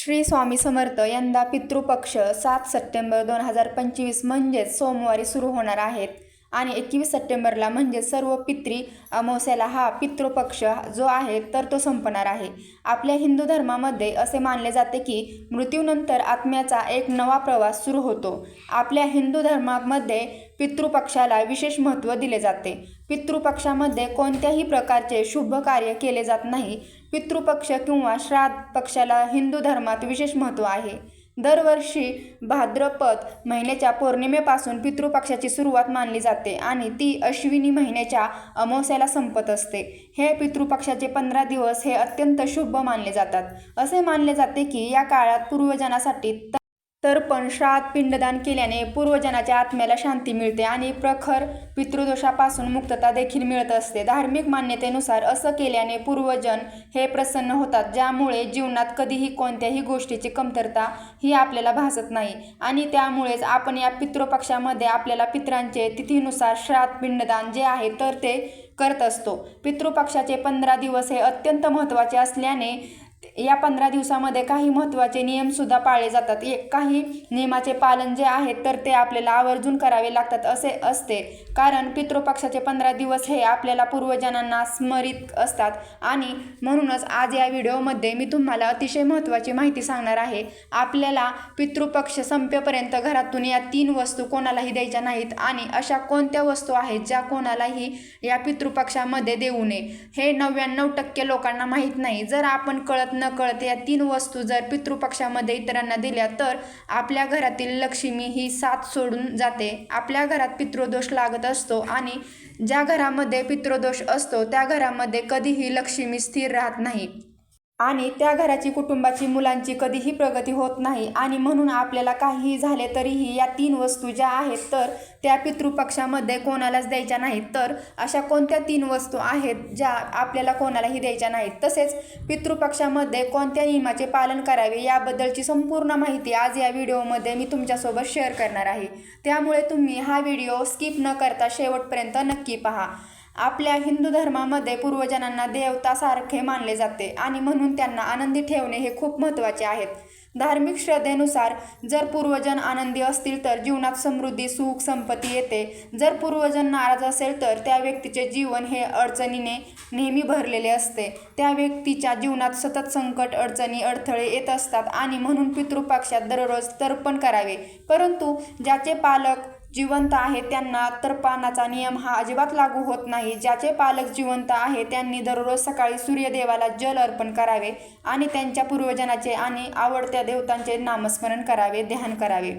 श्री स्वामी समर्थ यंदा पितृपक्ष सात सप्टेंबर दोन हजार पंचवीस म्हणजेच सोमवारी सुरू होणार आहेत. आणि एकवीस सप्टेंबरला म्हणजे सर्व पितृ अमावस्याला हा पितृपक्ष जो आहे तर तो संपणार आहे. आपल्या हिंदू धर्मामध्ये असे मानले जाते की मृत्यूनंतर आत्म्याचा एक नवा प्रवास सुरू होतो. आपल्या हिंदू धर्मामध्ये पितृपक्षाला विशेष महत्त्व दिले जाते. पितृपक्षामध्ये कोणत्याही प्रकारचे शुभ कार्य केले जात नाही. पितृपक्ष किंवा श्राद्ध पक्षाला हिंदू धर्मात विशेष महत्त्व आहे. दरवर्षी भाद्रपद महिन्याच्या पौर्णिमेपासून पितृपक्षाची सुरुवात मानली जाते आणि ती अश्विनी महिन्याच्या अमावस्याला संपत असते. हे पितृपक्षाचे पंधरा दिवस हे अत्यंत शुभ मानले जातात. असे मानले जाते की या काळात पूर्वजनासाठी तर्पण श्राद्ध पिंडदान केल्याने पूर्वजनाच्या आत्म्याला शांती मिळते आणि प्रखर पितृदोषापासून मुक्तता देखील मिळत असते. धार्मिक मान्यतेनुसार असं केल्याने पूर्वजन हे प्रसन्न होतात ज्यामुळे जीवनात कधीही कोणत्याही गोष्टीची कमतरता ही आपल्याला भासत नाही आणि त्यामुळेच आपण या पितृपक्षामध्ये आपल्याला पितरांचे तिथीनुसार श्राद्ध पिंडदान जे आहे तर ते करत असतो. पितृपक्षाचे पंधरा दिवस हे अत्यंत महत्त्वाचे असल्याने या पंधरा दिवसामध्ये काही महत्त्वाचे नियमसुद्धा पाळले जातात. एक काही नियमाचे पालन जे आहे तर ते आपल्याला आवर्जून करावे लागतात असे असते. कारण पितृपक्षाचे पंधरा दिवस हे आपल्याला पूर्वजनांना स्मरित असतात. आणि म्हणूनच आज या व्हिडिओमध्ये मी तुम्हाला अतिशय महत्त्वाची माहिती सांगणार आहे. आपल्याला पितृपक्ष संपेपर्यंत घरातून या तीन वस्तू कोणालाही द्यायच्या नाहीत आणि अशा कोणत्या वस्तू आहेत ज्या कोणालाही या पितृपक्षामध्ये देऊ नये? हे नव्याण्णव टक्के लोकांना माहीत नाही. जर आपण कळत न कळत या तीन वस्तू जर पितृपक्षामध्ये इतरांना दिल्या तर आपल्या घरातील लक्ष्मी ही साथ सोडून जाते. आपल्या घरात पितृदोष लागत असतो आणि ज्या घरामध्ये पितृदोष असतो त्या घरामध्ये कधीही लक्ष्मी स्थिर राहत नाही. आणि त्या घराची कुटुंबाची मुलांची कधीही प्रगती होत नाही आणि म्हणून आपल्याला काहीही झाले तरीही या तीन वस्तू ज्या आहेत तर त्या पितृपक्षामध्ये कोणालाच द्यायच्या नाहीत. तर अशा कोणत्या तीन वस्तू आहेत ज्या आपल्याला कोणालाही द्यायच्या नाहीत? तसेच पितृपक्षामध्ये कोणत्या नियमाचे पालन करावे याबद्दलची संपूर्ण माहिती आज या व्हिडिओमध्ये मी तुमच्यासोबत शेअर करणार आहे. त्यामुळे तुम्ही हा व्हिडिओ स्किप न करता शेवटपर्यंत नक्की पहा. आपल्या हिंदू धर्मामध्ये पूर्वजनांना देवतासारखे मानले जाते आणि म्हणून त्यांना आनंदी ठेवणे हे खूप महत्त्वाचे आहेत. धार्मिक श्रद्धेनुसार जर पूर्वजन आनंदी असतील तर जीवनात समृद्धी सुख संपत्ती येते. जर पूर्वजन नाराज असेल तर त्या व्यक्तीचे जीवन हे अडचणीने नेहमी भरलेले असते. त्या व्यक्तीच्या जीवनात सतत संकट अडचणी अडथळे येत असतात आणि म्हणून पितृपक्षात दररोज तर्पण करावे. परंतु ज्याचे पालक जिवंत आहे त्यांना तर्पणाचा नियम हा अजिबात लागू होत नाही. ज्याचे पालक जिवंत आहे त्यांनी दररोज सकाळी सूर्यदेवाला जल अर्पण करावे आणि त्यांच्या पूर्वजनाचे आणि आवडत्या देवतांचे नामस्मरण करावे ध्यान करावे.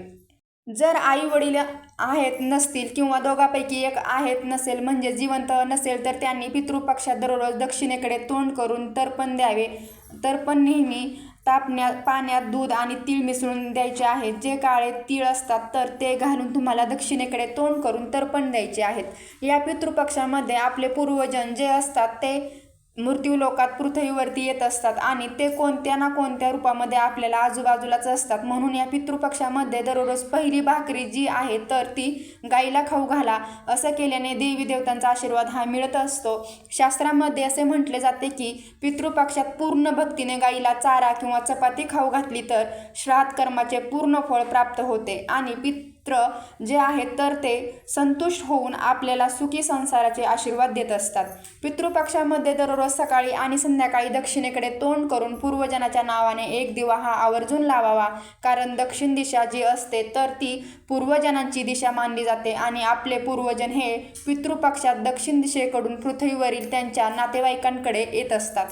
जर आई वडील आहेत नसतील किंवा दोघापैकी एक आहेत नसेल म्हणजे जिवंत नसेल तर त्यांनी पितृपक्षात दररोज दक्षिणेकडे तोंड करून तर्पण द्यावे. तर्पण नेहमी तापण्यात पाण्यात दूध आणि तीळ मिसळून द्यायचे आहेत. जे काळे तीळ असतात तर ते घालून तुम्हाला दक्षिणेकडे तोंड करून तर्पण द्यायचे आहेत. या पितृपक्षामध्ये आपले पूर्वजन जे असतात ते मृत्यूलोकात पृथ्वीवरती येत असतात आणि ते कोणत्या ना कोणत्या रूपामध्ये आपल्याला आजूबाजूलाच असतात. म्हणून या पितृपक्षामध्ये दररोज पहिली भाकरी जी आहे तर ती गाईला खाऊ घाला. असं केल्याने देवी देवतांचा आशीर्वाद हा मिळत असतो. शास्त्रामध्ये असे म्हटले जाते की पितृपक्षात पूर्ण भक्तीने गाईला चारा किंवा चपाती खाऊ घातली तर श्राद्ध कर्माचे पूर्ण फळ प्राप्त होते आणि पित मित्र जे आहेत तर ते संतुष्ट होऊन आपल्याला सुखी संसाराचे आशीर्वाद देत असतात. पितृपक्षामध्ये दररोज सकाळी आणि संध्याकाळी दक्षिणेकडे तोंड करून पूर्वजनाच्या नावाने एक दिवा हा आवर्जून लावावा. कारण दक्षिण दिशा जी असते तर ती पूर्वजनांची दिशा मानली जाते आणि आपले पूर्वजन हे पितृपक्षात दक्षिण दिशेकडून पृथ्वीवरील त्यांच्या नातेवाईकांकडे येत असतात.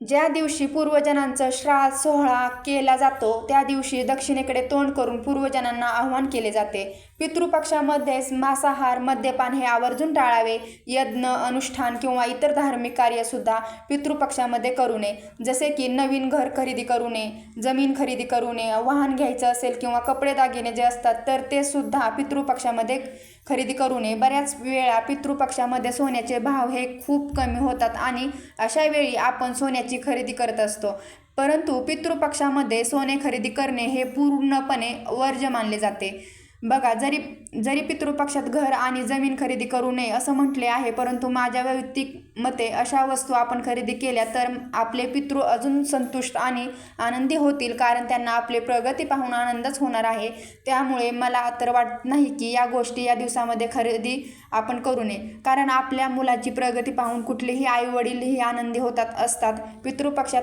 ज्या दिवशी पूर्वजनांचा श्राद्ध सोहळा केला जातो त्या दिवशी दक्षिणेकडे तोंड करून पूर्वजनांना आव्हान केले जाते. पितृपक्षामध्येच मांसाहार मद्यपान हे आवर्जून टाळावे. यज्ञ अनुष्ठान किंवा इतर धार्मिक कार्यसुद्धा पितृपक्षामध्ये करू नये. जसे की नवीन घर खरेदी करू नये जमीन खरेदी करू नये वाहन घ्यायचं असेल किंवा कपडे दागिने जे असतात तर ते सुद्धा पितृपक्षामध्ये खरेदी करू नये. बऱ्याच वेळा पितृपक्षामध्ये सोन्याचे भाव हे खूप कमी होतात आणि अशा वेळी आपण सोन्याची खरेदी करत असतो. परंतु पितृपक्षामध्ये सोने खरेदी करणे हे पूर्णपणे वर्ज मानले जाते. बघा जरी जरी पितृपक्षात घर आणि जमीन खरेदी करू नये असं म्हटले आहे परंतु माझ्या वैयक्तिक मते अशा वस्तू आपण खरेदी केल्या तर आपले पितृ अजून संतुष्ट आणि आनंदी होतील कारण त्यांना आपले प्रगती पाहून आनंदच होणार आहे. त्यामुळे मला तर वाटत नाही की या गोष्टी या दिवसामध्ये खरेदी आपण करू नये कारण आपल्या मुलाची प्रगती पाहून कुठलेही आई वडीलही आनंदी होतात असतात. पितृपक्षात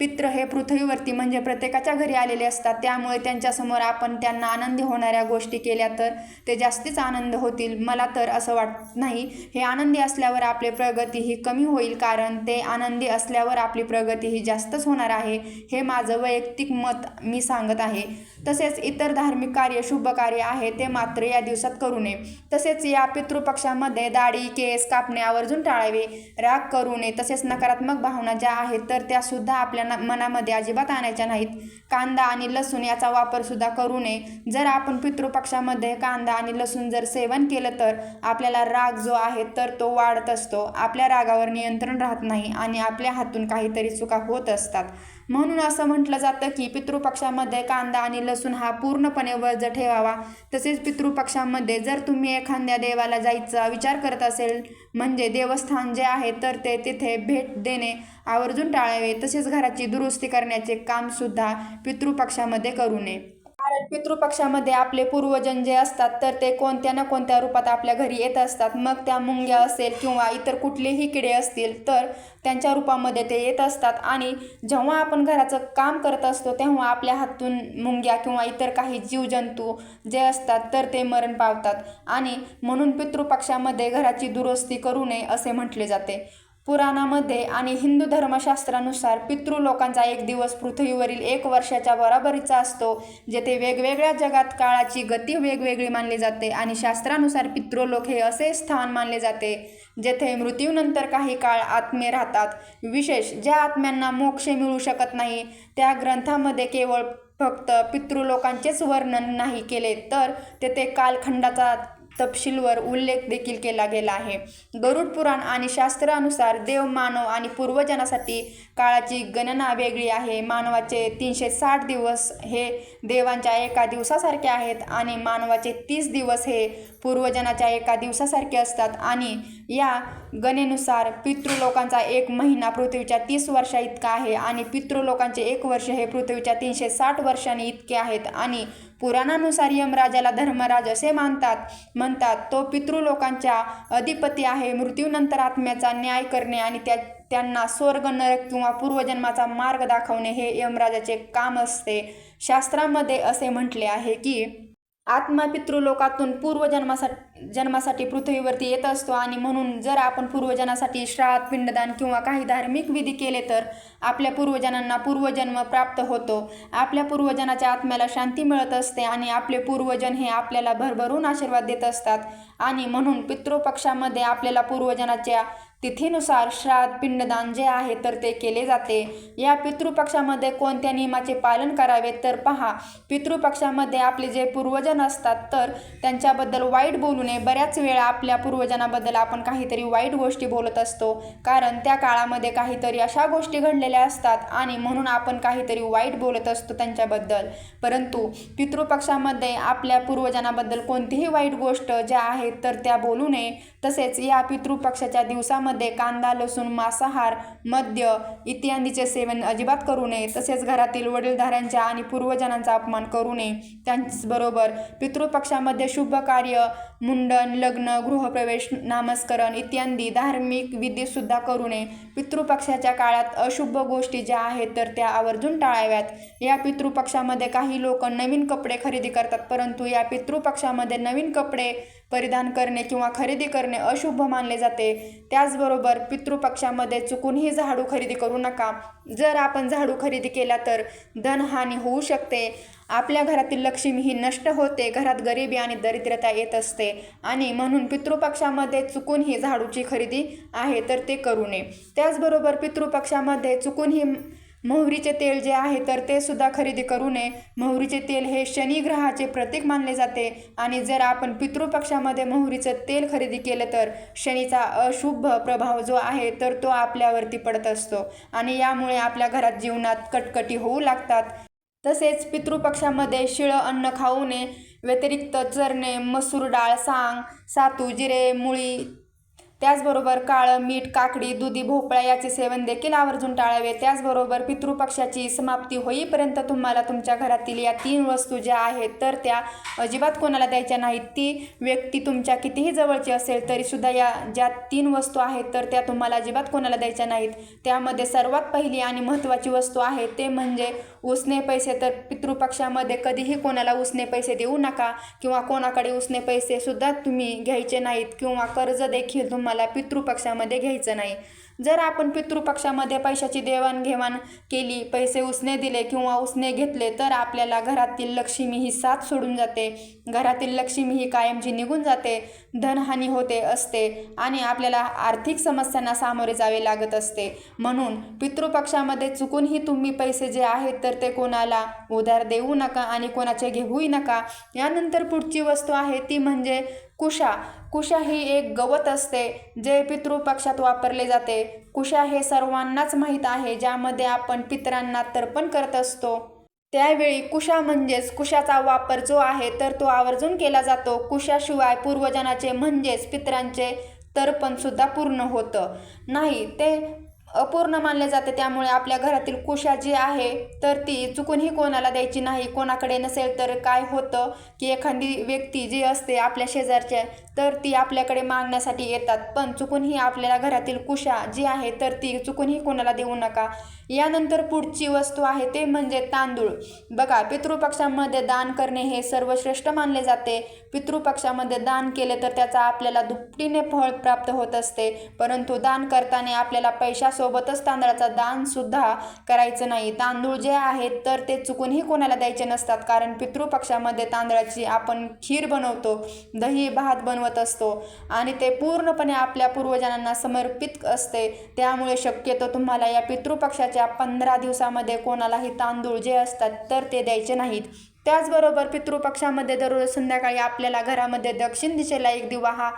पित्र हे पृथ्वीवरती म्हणजे प्रत्येकाच्या घरी आलेले असतात. त्यामुळे त्यांच्यासमोर आपण त्यांना आनंदी होणाऱ्या गोष्टी केल्या तर ते जास्तीच आनंद होतील. मला तर असं वाटत नाही. हे आनंदी असल्यावर आपली प्रगती ही कमी होईल कारण ते आनंदी असल्यावर आपली प्रगती ही जास्तच होणार आहे. हे माझं वैयक्तिक मत मी सांगत आहे. तसेच इतर धार्मिक कार्य शुभ कार्य आहे ते मात्र या दिवसात करू नये. तसेच या पितृपक्षामध्ये दाढी केस कापणे आवर्जून टाळावे. राग करू नये. तसेच नकारात्मक भावना ज्या आहेत तर त्यासुद्धा आपल्या मनामध्ये अजिबात आणायच्या नाहीत. कांदा आणि लसूण याचा वापरसुद्धा करू नये. जर आपण पितृपक्षामध्ये कांदा आणि लसूण जर सेवन केलं तर आपल्याला राग जो आहे तर तो वाढत असतो. आपल्या रागावर नियंत्रण राहत नाही आणि आपल्या हातून काहीतरी चुका होत असतात. म्हणून असं म्हटलं जातं की पितृपक्षामध्ये कांदा आणि लसूण हा पूर्णपणे वर्ज ठेवावा. तसेच पितृपक्षामध्ये जर तुम्ही एखाद्या देवाला जायचा विचार करत असेल म्हणजे देवस्थान जे आहे तर ते तिथे भेट देणे आवर्जून टाळावे. तसेच घराची दुरुस्ती करण्याचे कामसुद्धा पितृपक्षामध्ये करू नये. पितृपक्षामध्ये आपले पूर्वजन जे असतात तर ते कोणत्या ना कोणत्या रूपात आपल्या घरी येत असतात. मग त्या मुंग्या असेल किंवा इतर कुठलेही किडे असतील तर त्यांच्या रूपामध्ये ते येत असतात. आणि जेव्हा आपण घराचं काम करत असतो तेव्हा आपल्या हातून मुंग्या किंवा इतर काही जीवजंतू जे असतात तर ते मरण पावतात. आणि म्हणून पितृपक्षामध्ये घराची दुरुस्ती करू नये असे म्हटले जाते. पुराणामध्ये आणि हिंदू धर्मशास्त्रानुसार पितृ लोकांचा एक दिवस पृथ्वीवरील एक वर्षाच्या बराबरीचा असतो जेथे वेगवेगळ्या जगात काळाची गती वेगवेगळी मानली जाते आणि शास्त्रानुसार पितृलोक हे असे स्थान मानले जाते जेथे मृत्यूनंतर काही काळ आत्मे राहतात. विशेष ज्या आत्म्यांना मोक्ष मिळू शकत नाही त्या ग्रंथामध्ये केवळ फक्त पितृलोकांचेच वर्णन नाही केले तर तेथे कालखंडाचा तपशीलवर उल्लेख देखील केला गेला आहे. गरुड पुराण आणि शास्त्रानुसार देव मानव आणि पूर्वजनासाठी काळाची गणना वेगळी आहे. मानवाचे तीनशे साठ दिवस हे देवांच्या एका दिवसासारखे आहेत आणि मानवाचे तीस दिवस हे पूर्वजनाच्या एका दिवसासारखे असतात. आणि या गणेनुसार पितृलोकांचा एक महिना पृथ्वीच्या तीस वर्षा इतका आहे आणि पितृलोकांचे एक वर्ष हे पृथ्वीच्या तीनशे साठ वर्षांनी इतके आहेत. आणि पुराणानुसार यमराजाला धर्मराज असे मानतात म्हणतात तो पितृलोकांच्या अधिपती आहे मृत्यूनंतर आत्म्याचा न्याय करणे आणि त्या त्यांना स्वर्ग नरक किंवा पूर्वजन्माचा मार्ग दाखवणे हे यमराजाचे काम असते. शास्त्रामध्ये असे म्हटले आहे की आत्मा पितृलोकातून पूर्वजन्मासा जन्मासाठी पृथ्वीवरती येत असतो आणि म्हणून जर आपण पूर्वजनासाठी श्राद्ध पिंडदान किंवा काही धार्मिक विधी केले तर आपल्या पूर्वजनांना पूर्वजन्म प्राप्त होतो. आपल्या पूर्वजनाच्या आत्म्याला शांती मिळत असते आणि आपले पूर्वजन हे आपल्याला भरभरून आशीर्वाद देत असतात. आणि म्हणून पितृपक्षामध्ये आपल्याला पूर्वजनाच्या तिथीनुसार श्राद्ध पिंडदान जे आहे तर ते केले जाते. या पितृपक्षामध्ये कोणत्या नियमाचे पालन करावे तर पहा. पितृपक्षामध्ये आपले जे पूर्वजन असतात तर त्यांच्याबद्दल वाईट बोलू नये बऱ्याच वेळा आपल्या पूर्वजनाबद्दल आपण काहीतरी वाईट गोष्टी बोलत असतो. कारण त्या काळामध्ये काहीतरी अशा गोष्टी घडलेल्या असतात आणि म्हणून आपण काहीतरी वाईट बोलत असतो त्यांच्याबद्दल. परंतु पितृपक्षामध्ये आपल्या पूर्वजनाबद्दल कोणतीही वाईट गोष्ट ज्या आहेत तर त्या बोलू नये. तसेच या पितृपक्षाच्या दिवसामध्ये कांदा लसूण मांसाहार मद्य इत्यादीचे सेवन अजिबात करू नये. तसेच घरातील वडीलधाऱ्यांच्या आणि पूर्वजनांचा अपमान करू नये. त्याचबरोबर पितृपक्षामध्ये शुभ कार्य मुंडन लग्न गृहप्रवेश नामस्करण इत्यादी धार्मिक विधीसुद्धा करू नये. पितृपक्षाच्या काळात अशुभ गोष्टी ज्या आहेत तर त्या आवर्जून टाळाव्यात. या पितृपक्षामध्ये काही लोक नवीन कपडे खरेदी करतात परंतु या पितृपक्षामध्ये नवीन कपडे परिधान करणे किंवा खरेदी करणे अशुभ मानले जाते. त्याचबरोबर पितृपक्षामध्ये चुकूनही झाडू खरेदी करू नका. जर आपण झाडू खरेदी केला तर धनहानी होऊ शकते. आपल्या घरातील लक्ष्मी ही नष्ट होते. घरात गरिबी आणि दरिद्रता येत असते. आणि म्हणून पितृपक्षामध्ये चुकून ही झाडूची खरेदी आहे तर ते करू नये. त्याचबरोबर पितृपक्षामध्ये चुकून ही मोहरीचे तेल जे आहे तर ते सुद्धा खरेदी करू नये. मोहरीचे तेल हे शनी ग्रहाचे प्रतीक मानले जाते आणि जर आपण पितृपक्षामध्ये मोहरीचं तेल खरेदी केलं तर शनीचा अशुभ प्रभाव जो आहे तर तो आपल्यावरती पडत असतो आणि यामुळे आपल्या घरात जीवनात कटकटी होऊ लागतात. तसेच पितृपक्षामध्ये शिळं अन्न खाऊ नये. व्यतिरिक्त चरणे मसूर डाळ सांग सातू जिरे मुळी त्याचबरोबर काळं मीठ काकडी दुधी भोपळा याचे सेवन देखील आवर्जून टाळावे. त्याचबरोबर पितृपक्षाची समाप्ती होईपर्यंत तुम्हाला तुमच्या घरातील या तीन वस्तू ज्या आहेत तर त्या अजिबात कोणाला द्यायच्या नाहीत. ती व्यक्ती तुमच्या कितीही जवळची असेल तरीसुद्धा या ज्या तीन वस्तू आहेत तर त्या तुम्हाला अजिबात कोणाला द्यायच्या नाहीत. त्यामध्ये सर्वात पहिली आणि महत्त्वाची वस्तू आहे ते म्हणजे उसने पैसे. तर पितृपक्षामध्ये कधीही कोणाला उसने पैसे देऊ नका किंवा कोणाकडे उसने पैसेसुद्धा तुम्ही घ्यायचे नाहीत किंवा कर्ज देखील तुम्हाला पितृपक्षामध्ये घ्यायचं नाही. जर आपण पितृपक्षामध्ये पैशाची देवाणघेवाण केली पैसे उसने दिले किंवा उसने घेतले तर आपल्याला घरातील लक्ष्मी ही साथ सोडून जाते. घरातील लक्ष्मी ही कायमची निघून जाते धनहानी होते असते आणि आपल्याला आर्थिक समस्यांना सामोरे जावे लागत असते. म्हणून पितृपक्षामध्ये चुकूनही तुम्ही पैसे जे आहेत तर ते कोणाला उधार देऊ नका आणि कोणाचे घेऊही नका. यानंतर पुढची वस्तू आहे ती म्हणजे कुशा. कुशा ही एक गवत असते जे पितृपक्षात वापरले जाते. कुशा हे सर्वांनाच माहीत आहे ज्यामध्ये आपण पितरांना तर्पण करत असतो. त्यावेळी कुशा म्हणजेच कुशाचा वापर जो आहे तर तो आवर्जून केला जातो. कुशाशिवाय पूर्वजनाचे म्हणजेच पितरांचे तर्पणसुद्धा पूर्ण होतं. नाही ते अपूर्ण मानले जाते. त्यामुळे आपल्या घरातील कुशा जी आहे तर ती चुकूनही कोणाला द्यायची नाही. कोणाकडे नसेल तर काय होतं की एखादी व्यक्ती जी असते आपल्या शेजारच्या तर ती आपल्याकडे मागण्यासाठी येतात. पण चुकूनही आपल्याला घरातील कुशा जी आहे तर ती चुकूनही कोणाला देऊ नका. यानंतर पुढची वस्तू आहे ते म्हणजे तांदूळ. बघा पितृपक्षामध्ये दान करणे हे सर्वश्रेष्ठ मानले जाते. पितृपक्षामध्ये दान केले तर त्याचा आपल्याला दुपटीने फळ प्राप्त होत असते. परंतु दान करताना आपल्याला सोबतच तांदळाचा दान सुद्धा करायचं नाही. तांदूळ जे आहेत तर ते चुकूनही कोणाला द्यायचे नसतात. कारण पितृपक्षामध्ये तांदळाची आपण खीर बनवतो दही भात बनवत असतो आणि ते पूर्णपणे आपल्या पूर्वजांना समर्पित असते. त्यामुळे शक्यतो तुम्हाला या पितृपक्षाच्या पंधरा दिवसामध्ये कोणालाही तांदूळ जे असतात तर ते द्यायचे नाहीत. त्याचबरोबर पितृपक्षामध्ये दररोज संध्याकाळी आपल्याला घरामध्ये दक्षिण दिशेला एक दिवा हा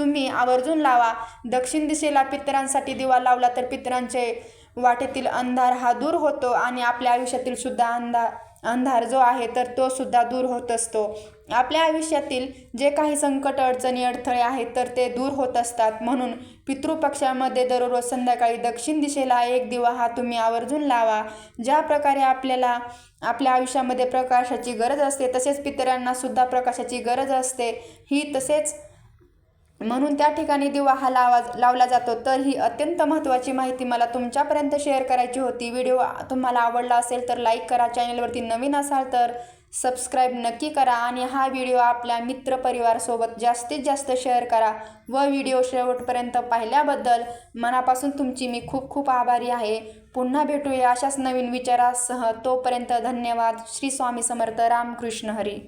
तुम्ही आवर्जून लावा. दक्षिण दिशेला पितरांसाठी दिवा लावला तर पितरांचे वाटेतील अंधार हा दूर होतो आणि आपल्या आयुष्यातील सुद्धा अंधार अंधार जो आहे तर तो सुद्धा दूर होत असतो. आपल्या आयुष्यातील जे काही संकट अडचणी अडथळे आहेत तर ते दूर होत असतात. म्हणून पितृपक्षामध्ये दररोज संध्याकाळी दक्षिण दिशेला एक दिवा हा तुम्ही आवर्जून लावा. ज्या प्रकारे आपल्याला आपल्या आयुष्यामध्ये प्रकाशाची गरज असते तसेच पितरांना सुद्धा प्रकाशाची गरज असते. ही तसेच म्हणून त्या ठिकाणी दिवा हा लावा लावला जातो. तर ही अत्यंत महत्त्वाची माहिती मला तुमच्यापर्यंत शेअर करायची होती. व्हिडिओ तुम्हाला आवडला असेल तर लाईक करा. चॅनलवरती नवीन असाल तर सबस्क्राईब नक्की करा आणि हा व्हिडिओ आपल्या मित्रपरिवारसोबत जास्तीत जास्त शेअर करा व व्हिडिओ शेवटपर्यंत पाहिल्याबद्दल मनापासून तुमची मी खूप खूप आभारी आहे. पुन्हा भेटूया अशाच नवीन विचारासह. तोपर्यंत धन्यवाद. श्री स्वामी समर्थ. रामकृष्ण हरी.